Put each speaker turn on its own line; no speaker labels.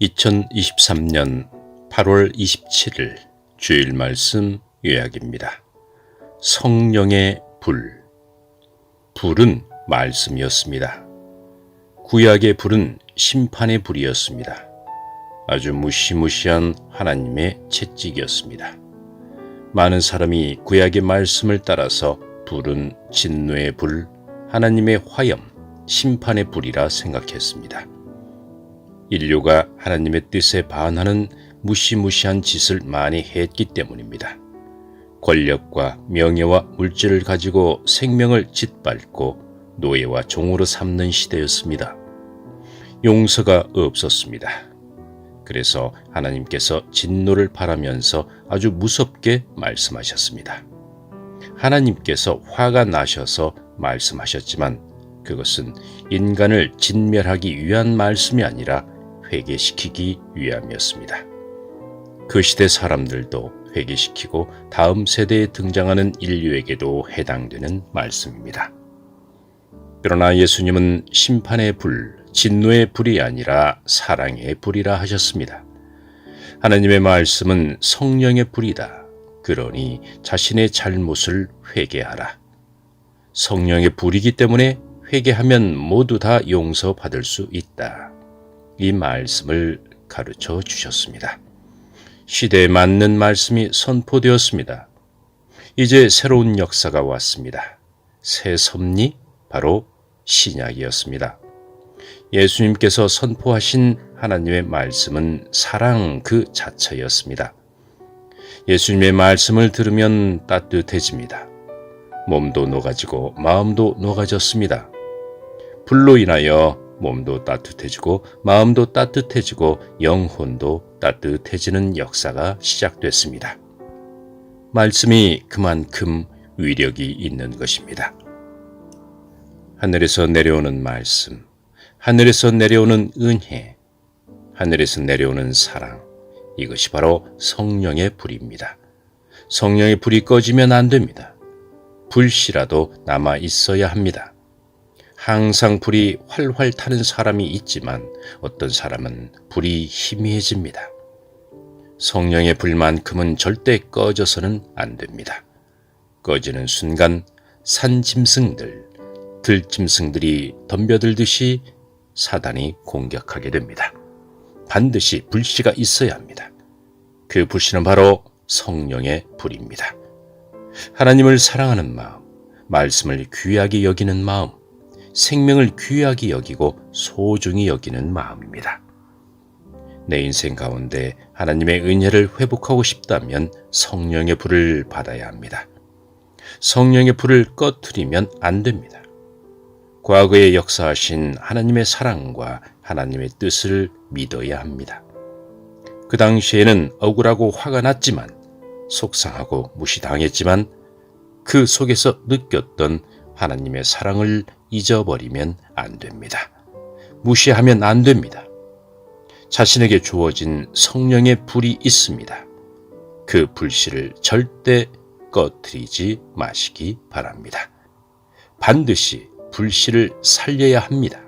2023년 8월 27일 주일 말씀 요약입니다. 성령의 불. 불은 말씀이었습니다. 구약의 불은 심판의 불이었습니다. 아주 무시무시한 하나님의 채찍이었습니다. 많은 사람이 구약의 말씀을 따라서 불은 진노의 불, 하나님의 화염, 심판의 불이라 생각했습니다. 인류가 하나님의 뜻에 반하는 무시무시한 짓을 많이 했기 때문입니다. 권력과 명예와 물질을 가지고 생명을 짓밟고 노예와 종으로 삼는 시대였습니다. 용서가 없었습니다. 그래서 하나님께서 진노를 바라면서 아주 무섭게 말씀하셨습니다. 하나님께서 화가 나셔서 말씀하셨지만 그것은 인간을 진멸하기 위한 말씀이 아니라 회개시키기 위함이었습니다. 그 시대 사람들도 회개시키고 다음 세대에 등장하는 인류에게도 해당되는 말씀입니다. 그러나 예수님은 심판의 불, 진노의 불이 아니라 사랑의 불이라 하셨습니다. 하나님의 말씀은 성령의 불이다. 그러니 자신의 잘못을 회개하라. 성령의 불이기 때문에 회개하면 모두 다 용서받을 수 있다. 이 말씀을 가르쳐 주셨습니다. 시대에 맞는 말씀이 선포되었습니다. 이제 새로운 역사가 왔습니다. 새 섭리 바로 신약이었습니다. 예수님께서 선포하신 하나님의 말씀은 사랑 그 자체였습니다. 예수님의 말씀을 들으면 따뜻해집니다. 몸도 녹아지고 마음도 녹아졌습니다. 불로 인하여 몸도 따뜻해지고 마음도 따뜻해지고 영혼도 따뜻해지는 역사가 시작됐습니다. 말씀이 그만큼 위력이 있는 것입니다. 하늘에서 내려오는 말씀, 하늘에서 내려오는 은혜, 하늘에서 내려오는 사랑, 이것이 바로 성령의 불입니다. 성령의 불이 꺼지면 안 됩니다. 불씨라도 남아 있어야 합니다. 항상 불이 활활 타는 사람이 있지만 어떤 사람은 불이 희미해집니다. 성령의 불만큼은 절대 꺼져서는 안 됩니다. 꺼지는 순간 산짐승들, 들짐승들이 덤벼들듯이 사단이 공격하게 됩니다. 반드시 불씨가 있어야 합니다. 그 불씨는 바로 성령의 불입니다. 하나님을 사랑하는 마음, 말씀을 귀하게 여기는 마음, 생명을 귀하게 여기고 소중히 여기는 마음입니다. 내 인생 가운데 하나님의 은혜를 회복하고 싶다면 성령의 불을 받아야 합니다. 성령의 불을 꺼트리면 안 됩니다. 과거에 역사하신 하나님의 사랑과 하나님의 뜻을 믿어야 합니다. 그 당시에는 억울하고 화가 났지만 속상하고 무시당했지만 그 속에서 느꼈던 하나님의 사랑을 잊어버리면 안 됩니다. 무시하면 안 됩니다. 자신에게 주어진 성령의 불이 있습니다. 그 불씨를 절대 꺼트리지 마시기 바랍니다. 반드시 불씨를 살려야 합니다.